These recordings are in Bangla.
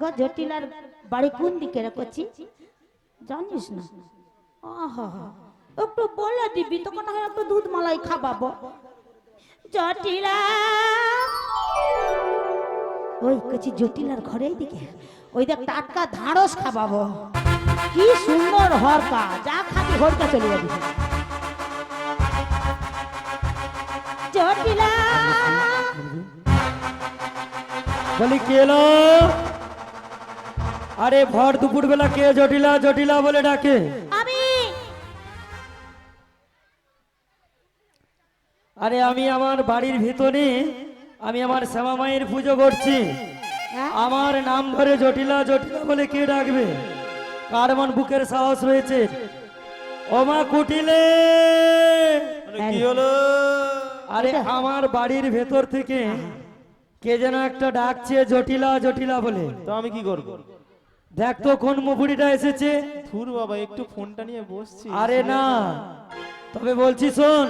গো জটিলার বাড়ি কোন দিকে রে করছি জানিস না। একটু বলে দিবি, তখন হয় একটু দুধ মালাই খাবাবো। জটিলা। ওই কচি জটিলার ঘরের দিকে, ওই দেখ টাটকা ধাড়স খাবাবো। কি সুন্দর হরকা, যা খাবি হরকা চলে যাবি। জটিলা। বলি, কে এলো? আরে ভর দুপুর বেলা কে জটিলা জটিলা বলে ডাকে? আমি। আরে আমি আমার বাড়ির ভিতরে আমি আমার শ্যামা মায়ের পুজো করছি। হ্যাঁ? আমার নাম ধরে জটিলা জটিলা বলে কে ডাকবে? কার মন বুকের সাহস রয়েছে? ওমা কুটিলে! কি হলো? আরে আমার বাড়ির ভেতর থেকে কে যেন একটা ডাকছে জটিলা জটিলা বলে। তো আমি কি করব? দেখ তো কোন মুপুরিটা এসেছে। থুর বাবা একটু ফোনটা নিয়ে বসছি। আরে না। তবে বলছি শোন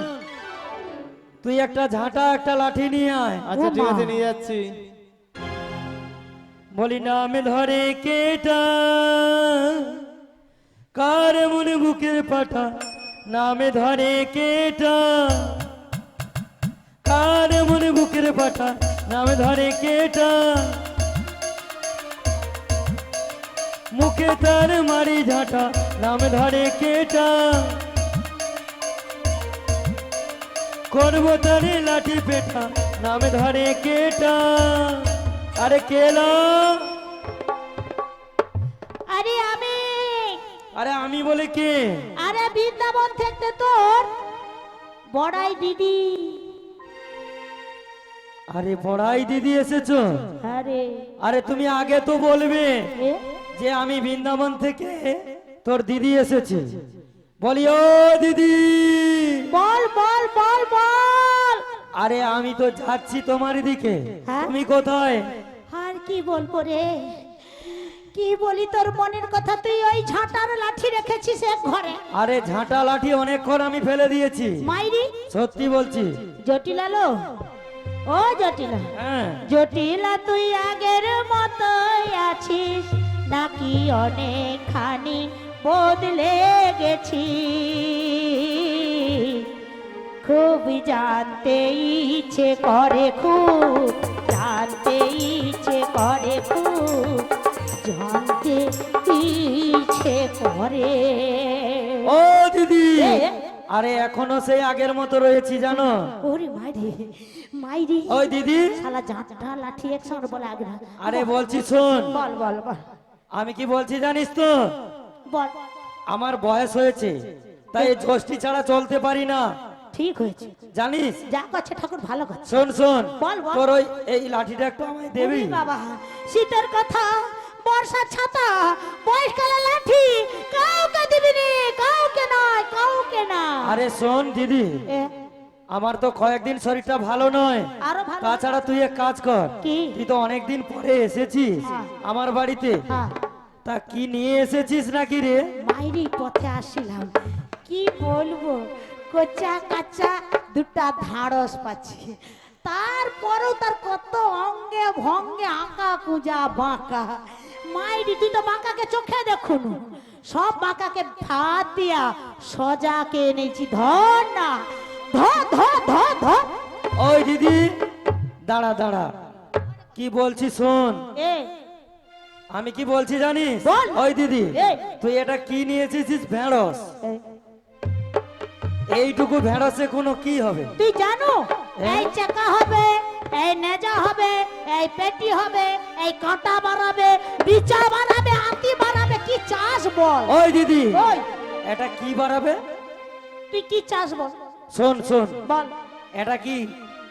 তুই একটা ঝাঁটা একটা লাঠি নিয়ে আয়। আচ্ছা ঠিক আছে নিয়ে যাচ্ছি। বলি নামে ধরে কেটা? কার মনে বুকের পাটা? নামে ধরে কেটা? কার মনে বুকের পাটা? নামে ধরে কেটা? মুখে তার মারি ঝাঁটা নামে ধরে কেটা। করব তারে লাঠি পেটা নামে ধরে কেটা। আরে কেলা। আরে আমি। আরে আমি বলে কে? আরে বৃন্দাবন থেকে তোর বড়াই দিদি। আরে বড়াই দিদি এসেছ? আরে আরে তুমি আগে তো বলবে। যে আমি বৃন্দাবন থেকে তোর দিদি এসেছে। বলি ও দিদি! বল বল বল বল! আরে আমি তো যাচ্ছি তোমার দিকে। হ্যাঁ? তুমি কোথায়? আর কি বলব রে? কি বলি তোর মনের কথা? তুই ওই ঝাঁটার লাঠি রেখেছিস এক ঘরে। আরে ঝাঁটা লাঠি অনেকক্ষণ আমি ফেলে দিয়েছি। মাইরি? সত্যি বলছি। জটিলা লো ও জটিলা। হ্যাঁ। জটিলা তুই আগের মতোই আছিস। নাকি অনেকখানি বদলে গেছি? খুব জানতে ইচ্ছে করে খুব জানতে ইচ্ছে করে খুব জানতে ইচ্ছে করে। ও দিদি। আরে এখনও সেই আগের মতো রয়েছি জানো? ওরে মাইরি মাইরি। ওই দিদি? শালা জাঁটা লাঠি একসঙ্গে বলে আগে আরে বলছি শোন। বল বল বল। আমি কি বলছি জানিস তো? আমার বয়স হয়েছে তাই ষষ্ঠী ছাড়া চলতে পারি না। ঠিক হয়েছে। জানিস? যা করছে ঠাকুর ভালো করছে। শোন শোন। তোর ওই এই লাঠিটা একটু আমায় দেবি? বাবা শীতের কথা বর্ষার ছাতা বয়সকালে লাঠি কাউকে দিবি নি কাউকে নয় কাউকে না। আরে শোন দিদি আমার তো কয়েকদিন শরীরটা ভালো নয়। আরও তাছাড়া তুই এক কাজ কর। তুই তো অনেকদিন পরে এসেছিস হ্যাঁ। আমার বাড়িতে। হ্যাঁ, তা কি নিয়ে এসেছিস নাকি রে? মাইরি পথে আসছিলাম কি বলব? কোচা কাচা দুটা ধাড়স পাচ্ছি। তারপরেও তার কত অঙ্গে ভঙ্গে আঁকা কুজা বাঁকা। মাইরি তুই তো বাঁকাকে চোখে দেখুন। সব বাঁকাকে ভাত দিয়া সজাকে এনেছি ধর না ওই দিদি দাঁড়া দাঁড়া। কি বলছি শোন। এ। আমি কি বলছি জানিস। ওই দিদি তুই এটা কি নিয়েছিস? ভেড়স। এইটুকু ভেড়সে কোনো কি হবে? তুই জানো এই চাকা হবে এই নেজা হবে এই পেটি হবে এই কাঁটা বাড়াবে বিচা বাড়াবে হাতি বাড়াবে কি চাষ বল? ওই দিদি ওই। এটা কি বাড়াবে? তুই কি চাষ বল? শোন শোন। বল এটা কি?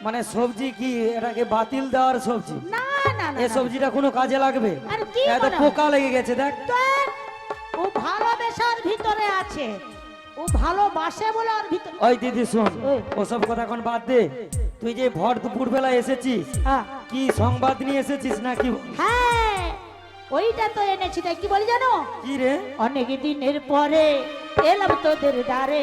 মানে সবজি কি? এটাকে বাতিল দেওয়ার সবজি? না না না এই সবজিটা কোনো কাজে লাগবে? এত পোকা লেগে গেছে দেখ। ও ভালোবাসার ভিতরে আছে। ও ভালোবাসে বলে ওর ভিতরে ওই দিদি শোন। ওসব কথা এখন বাদ দে। তুই যে ভর দুপুর বেলা এসেছিস হ্যাঁ। কি সংবাদ নিয়ে এসেছিস নাকি? হ্যাঁ ওইটা তো এনেছি। তাই কি বলি জানো? কি রে? অনেক দিনের পরে এলাম তোদের দ্বারে।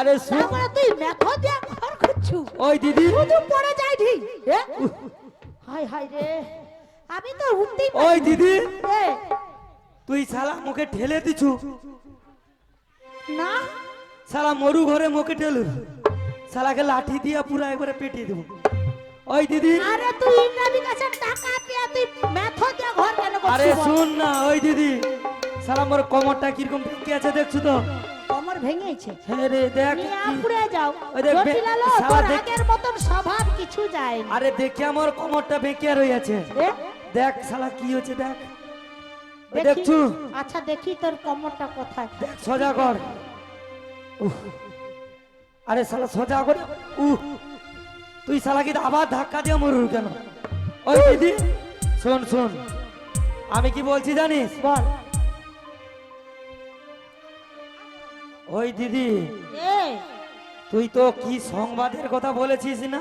আরে শুন তারপরে তুই মেথো দিয়া ঘর করছু ওই দিদি। শুধু পড়ে যাই ঠিক হাই হাই রে। আমি তো উঠতেই ওই দিদি। তুই শালা মুখে ঠেলে দিছু। না। শালা মরু ঘরে মুখে ঠেলু। শালাকে লাঠি দিয়া পুরো একবারে পেটিয়ে দেবো। ওই দিদি। আরে তুই ইন্দ্র বিকাশের টাকা পেয়ে তুই মেথো দিয়া ঘর কেন আরে শুন না ওই দিদি। শালা মোর কোমরটা কীরকম ভেঙে আছে দেখছ তো? কমর ভেঙেছে। হ্যাঁ দেখ নিয়ে যাও। আগের মতন স্বভাব কিছু যায় আরে দেখে আমার কোমরটা বেঁকে রয়েছে। দেখ শালা কি হচ্ছে দেখ। দেখছু আচ্ছা দেখি তোর কমরটা কোথায়। সোজা কর। আরে শালা সোজা কর। উহ। তুই শালা কি আবার ধাক্কা দিয়ে মরুর কেন? ওই দিদি শোন শোন। আমি কি বলছি জানিস? বল। ওই দিদি এ তুই তো কি সংবাদের কথা বলেছিস না?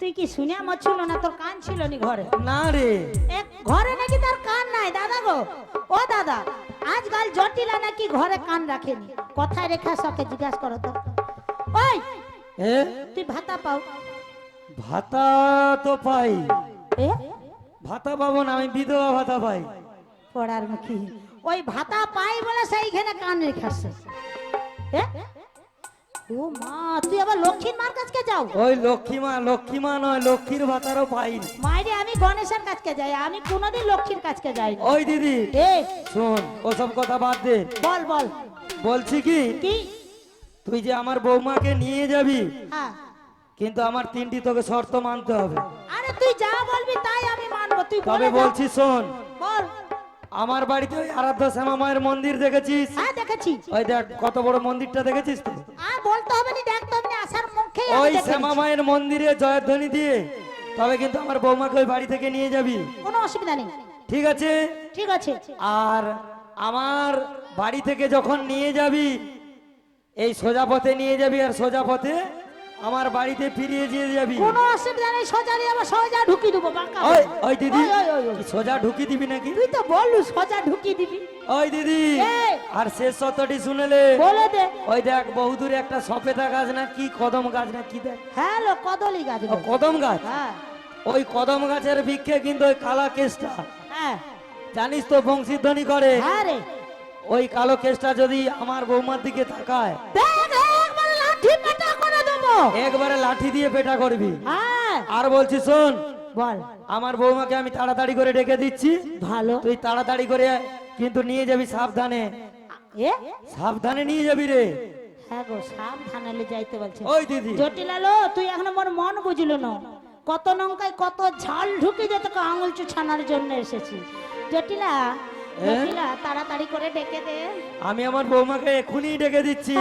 তুই কি শুনে আমার ছিল না? তোর কান ছিল নি ঘরে? না রে। ঘরে নাকি তার কান নাই? দাদা গো। ও দাদা আজকাল জটিলা নাকি ঘরে কান রাখেনি? কথায় রেখা সকে জিজ্ঞাসা করো তো। ওই তুই ভাতা পাও? ভাতা তো পাই। এ? ভাতা পাবো না আমি বিধবা ভাতা পাই। পড়ার মুখী। ওই ভাতা পাই বলে সেইখানে কান রেখাছে ও মা তুই আবার লক্ষ্মীর মার কাছকে যাও? ওই লক্ষ্মী মা লক্ষ্মী মা নয় লক্ষ্মীর ভাতারও পাই। মাইরে আমি গণেশের কাছকে যাই আমি কোনোদিন লক্ষ্মীর কাছকে যাই না। ওই দিদি এ? শোন ওসব কথা বাদ দে। বল বল। বলছি কি? কি? তুই যে আমার বৌমাকে নিয়ে যাবি হ্যাঁ। কিন্তু আমার তিনটি তোকে শর্ত মানতে হবে। আরে তুই যা বলবি তাই আমি মানবো তুই তবে বলে বলছি শোন। বল। আমার বাড়িতে ওই আরাধ্য শ্যামা মায়ের মন্দির দেখেছিস? হ্যাঁ দেখেছি। ওই দেখ কত বড় মন্দিরটা দেখেছিস তো? আর বলতে হবে না দেখতে হবে না আসার মুখে ওই শ্যামা মায়ের মন্দিরে জয়ধ্বনি দিয়ে তবে কিন্তু আমার বৌমাকে ওই বাড়ি থেকে নিয়ে যাবি। কোনো অসুবিধা নেই। ঠিক আছে? ঠিক আছে। আর আমার বাড়ি থেকে যখন নিয়ে যাবি এই সোজা পথে নিয়ে যাবি আর সোজা পথে আমার বাড়িতে ফিরিয়ে দিয়ে যাবি। কোনো অসুবিধা নেই সোজা দিয়ে আবার সোজা ঢুকি দেবো বাঁকা ওই ওই দিদি। কি সোজা ঢুকি দিবি নাকি? তুই তো বললু সোজা ঢুকি দিবি। ওই দিদি আর শেষ শতটি শুনেলে? বলে দে। ওই দেখ বহুদূরে একটা সফেদা গাছ না কি কদম গাছ না কি দেখ? হ্যালো কদলি গাছ কদম গাছ? হ্যাঁ। ওই কদম গাছের বৃক্ষে কিন্তু ওই কালা কেসটা হ্যাঁ। জানিস তো বংশীধ্বনি করে? হ্যাঁ রে। ওই কালো কেসটা যদি আমার বৌমার দিকে তাকায় দেখ! একবারে লাঠি দিয়ে পেটা করবি। আর? বলছি শোন বল। আমার বৌমাকে আমি তাড়াতাড়ি করে ডেকে দিচ্ছি। ভালো। তুই তাড়াতাড়ি করে কিন্তু নিয়ে যাবি সাবধানে। সাবধানে নিয়ে যাবি রে। হ্যাঁ গো সাবধানে যাইতে বলছে। ওই দিদি। জটিলালো তুই এখন মন বুঝলো না। কত কত ঝাল ঢুকে যে তোকে আঙুল ছানার জন্য এসেছি। জটিলা জটিলা তাড়াতাড়ি করে ডেকে দে। আমি আমার বৌমাকে এখনই ডেকে দিচ্ছি।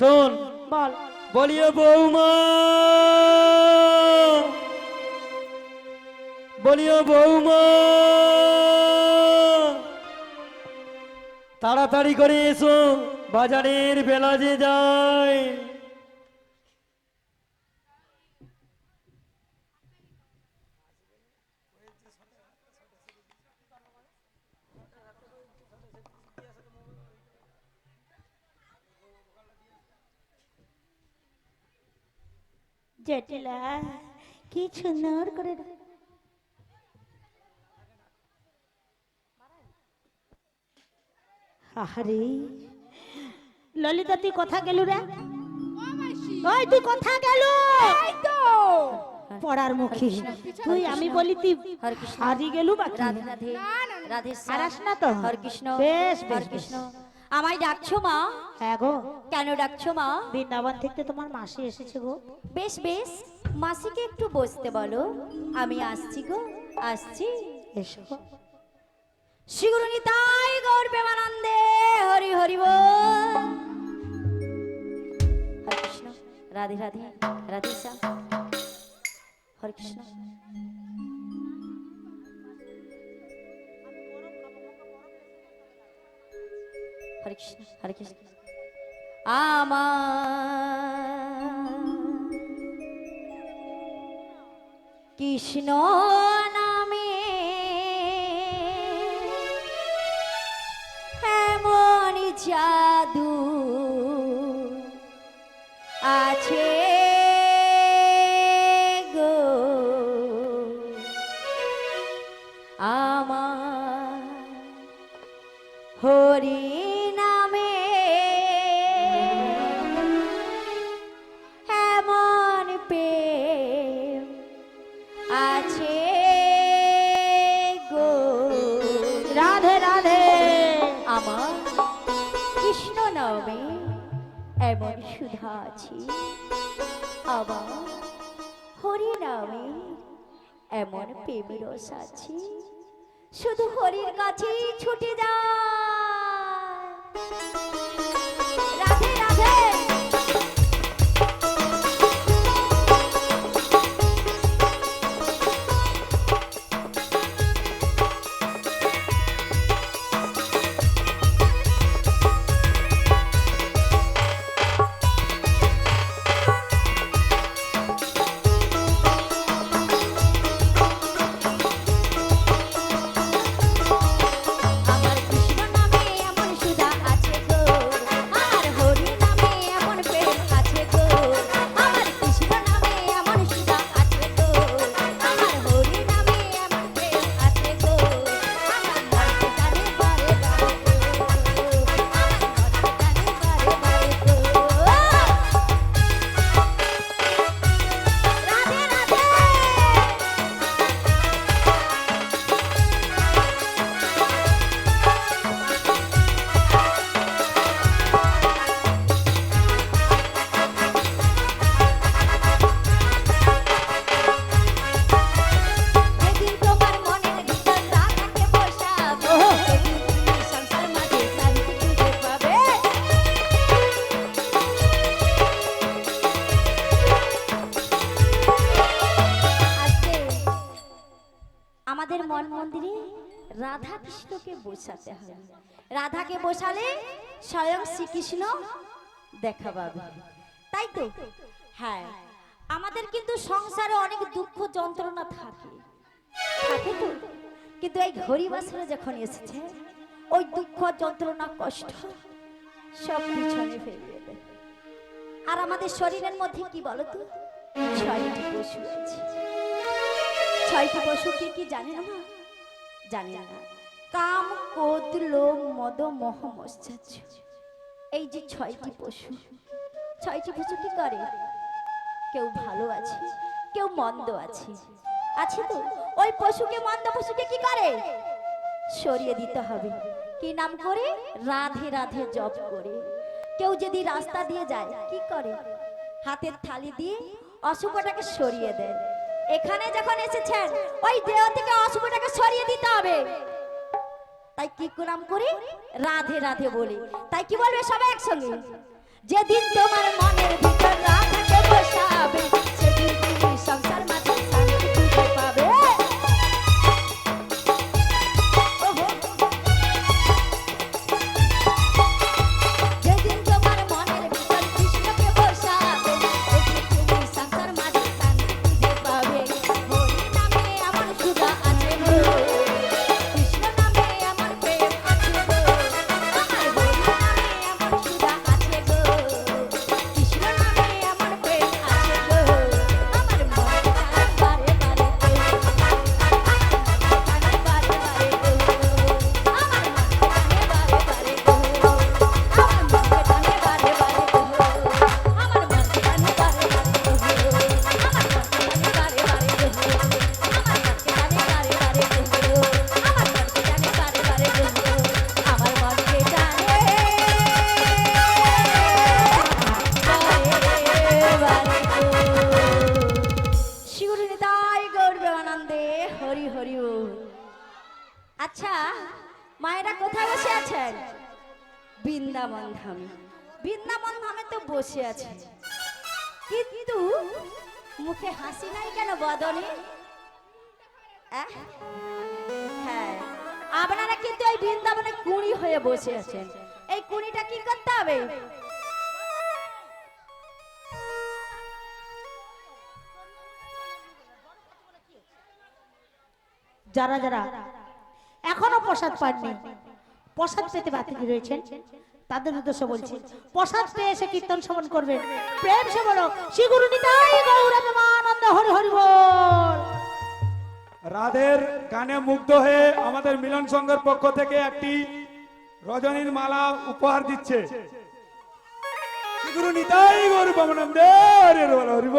শোন। বল। বলিও বৌমা। বলিও বৌমা। তাড়াতাড়ি করে এসো বাজারের বেলা যে যায় জটিলা কি সুন্দর করে আরে ললিতা তুই কথা গেলু রে ওই তুই কথা গেল পড়ার মুখী তুই আমি বলি তুই। হারি গেলু বা কি? রাধে রাধে রাধে হারাস না তো হরকৃষ্ণ বেশ বেশ হরকৃষ্ণ বেশ। আমায় ডাকছো মা? হ্যাঁ গো। কেন ডাকছো মা? বৃন্দাবন থেকে তোমার মাসি এসেছে গো। বেশ বেশ। মাসিকে একটু বসতে বলো। আমি আসছি গো আসছি। এসো শিগুরুনি তাই গৌর প্রেমানন্দে হরি হরি বল। হরকৃষ্ণ রাধে রাধে রাধে শ্যাম। হরকৃষ্ণ হরে কৃষ্ণ হরে কৃষ্ণ। আমার কৃষ্ণ নামে এমন জাদু আছি। আবার হরি নামে এমন প্রেমের আছি। শুধু হরির কাছেই ছুটে যায় কৃষ্ণ দেখা পাবে। তাই তো? হ্যাঁ। আমাদের কিন্তু সংসারে অনেক দুঃখ যন্ত্রণা থাকে। কিন্তু এই ঘড়ি বাসরে যখন এসেছে, ওই দুঃখ, যন্ত্রণা, কষ্ট সব পিছনে আর আমাদের শরীরের মধ্যে কি বলতো? ছয়টি পশু আছে। ছয়টি পশু কি কি জানে না? জানি না। কাম কোদ লোম মদ, মোহ মশ্চাচ্য এই যে ছয়টি পশু ছয়টি পশু কি করে? কেউ ভালো আছে, কেউ মন্দ আছে। আছে তো? ওই পশুকে, মন্দ পশুকে কি করে? সরিয়ে দিতে হবে। কি নাম করে? রাধে রাধে জপ করে। কেউ যদি রাস্তা দিয়ে যায়, কি করে? হাতের থালি দিয়ে অশুভটাকে সরিয়ে দেয় এখানে যখন এসেছেন, ওই দেহ থেকে অশুভটাকে সরিয়ে দিতে হবে। তাই কি নাম করি? রাধে রাধে বলি। তাই কি বলবে সবাই একসঙ্গে? যেদিন তোমার মনের ভিতর রাধাকে বসাবে, সেদিন তুমি সংসার মাঝে হয়ে বসে আছেন। এই কুড়িটা কি করতে হবে? যারা যারা এখনও প্রসাদ পাননি, প্রসাদ পেতে বাকি রয়েছেন, তাদের উদ্দেশ্য বলছি, প্রসাদ পেয়ে এসে কীর্তন শ্রবণ করবেন। প্রেম সে বলো শিগুরু নিতাই গৌরবানন্দ হরি হরি বল। রাধের গানে মুগ্ধ হয়ে আমাদের মিলন সংঘের পক্ষ থেকে একটি রজনীর মালা উপহার দিচ্ছে। গুরু নিতাই গৌর বামনন্দে হরি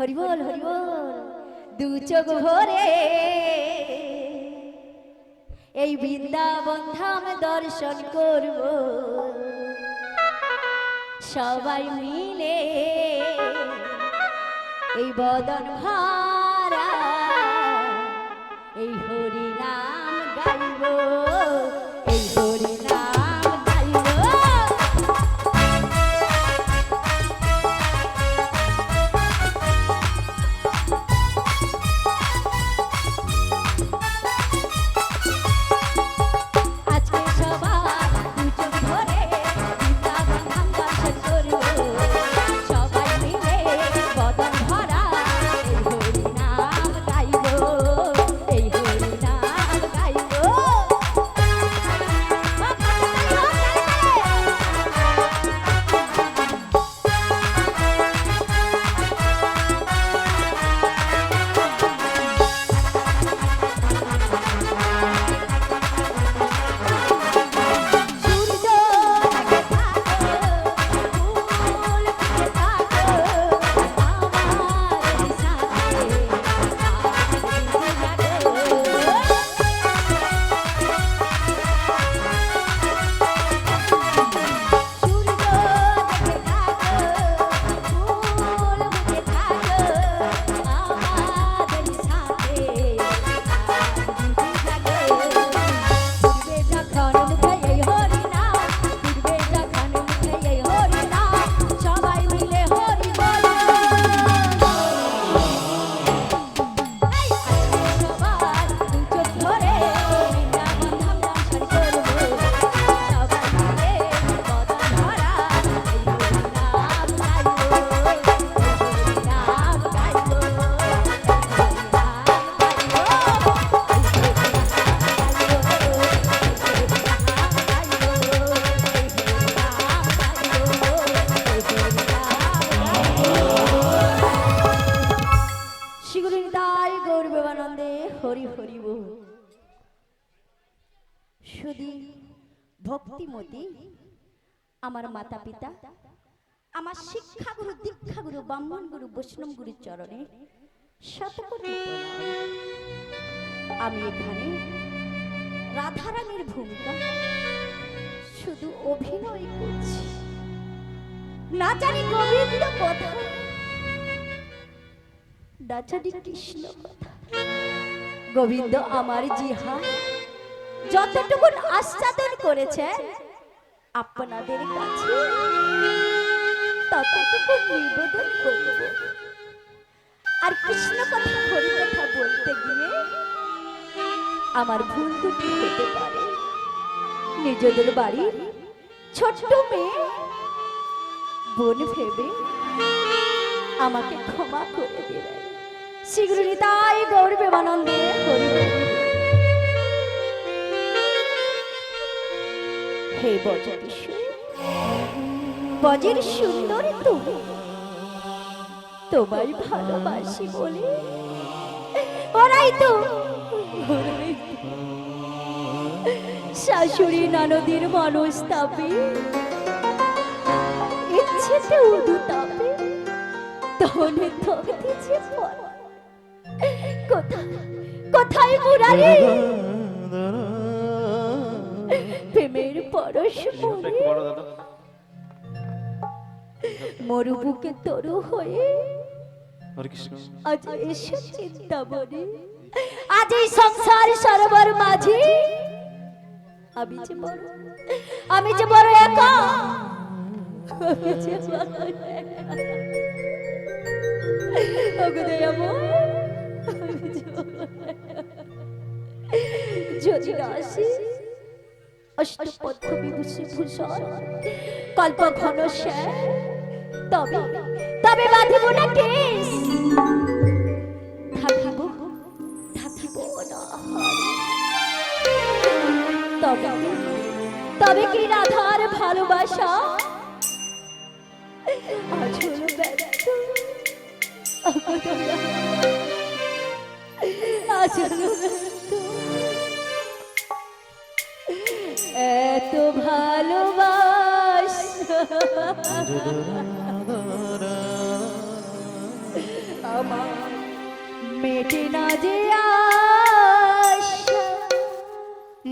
হরি বল হরি বল, দু চোখ ভরে। এই বৃন্দাবন ধাম দর্শন করব। সবাই মিলে এই বদন ভারা, এই ব্রাহ্মণ গুরু, বৈষ্ণব গুরুর চরণে। আমি এখানে রাধারানীর ভূমিকা শুধু অভিনয় করছি। না জানি গোবিন্দ কথা না জানি কৃষ্ণ কথা গোবিন্দ আমার জিহা যতটুকু আস্বাদন করেছে আপনাদের কাছে ততটুকু নিবেদন করব। আর কৃষ্ণ কথা হরি কথা বলতে গিয়ে আমার ভুল দুটি হতে পারে। নিজেদের বাড়ি ছোট্ট মেয়ে বোন ভেবে আমাকে ক্ষমা করে দেবেন শীঘ্রই তাই হরি। হে বজকিশোর বজের সুন্দর তুমি। তোমায় ভালোবাসি বলে। ওরাই তো। শাশুড়ি ননদির মনস্তাপে। ইচ্ছেতে উদু তাপে তনে থকতেছে পর। কোথায় কোথায় মুরারি? প্রেমের পরশ মরে একটু বড় দাদা মরু বুকে তরু হয়ে আজ এসে চিন্তা মনে আজ এই সংসার সরোবর মাঝে। আমি যে বড় আমি যে বড় একা। আমি যে বড় ওগো দয়াময়, আমি যে যদি না আসি অষ্টপথ বিভূষি ভূষণ কল্প ঘন শ্যাম তবে তবে বাঁধিব না কেস। থাকিব থাকিব না তবে তবে কি রাধার ভালোবাসা? এত ভালোবাসা। আমার মেটে না যে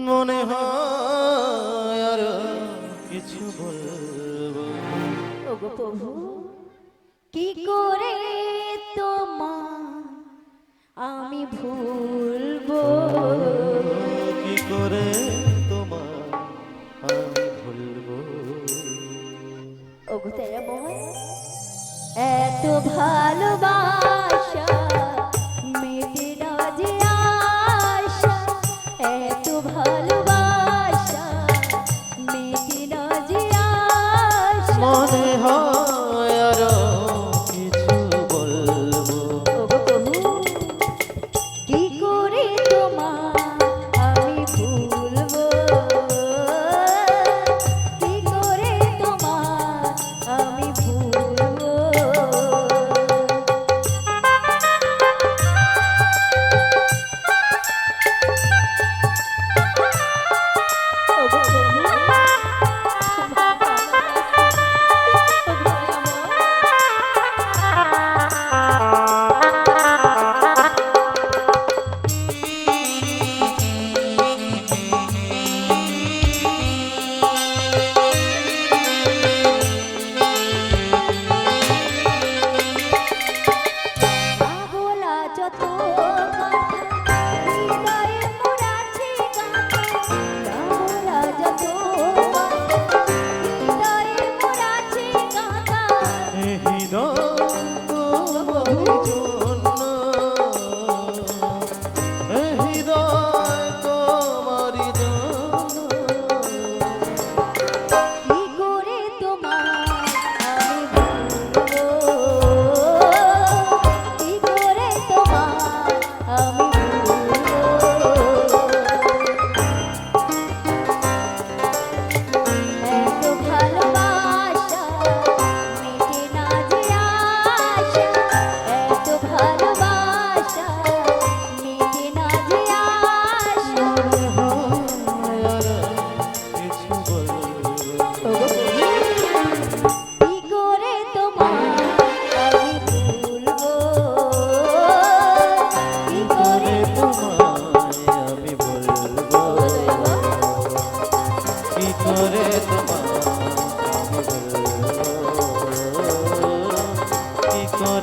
মনে হয় আর কিছু বলব ওগো প্রভু কি করে তোমার আমি ভুলবো? কি করে তোমার আমি ভুলবো? ওগো দয়াময় এত ভালোবাসা।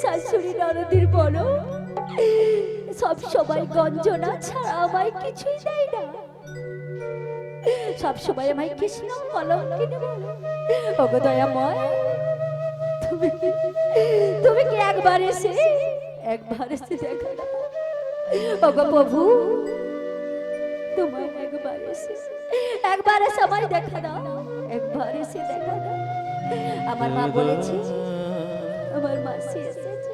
শাশুড়ি ননদির বলো, সব সময় গঞ্জনা ছাড়া আমায় কিছুই দেয় না। সব সময় আমায় কৃষ্ণ কলঙ্কিনী বলে। ওগো দয়াময়, তুমি তুমি কি একবার এসে একবার এসে দেখো ওগো প্রভু, তোমায় একবার এসে একবার এসে আমায় দেখা দাও, একবার এসে দেখা দাও। আমার মা বলেছে আমার মাসি এসেছে।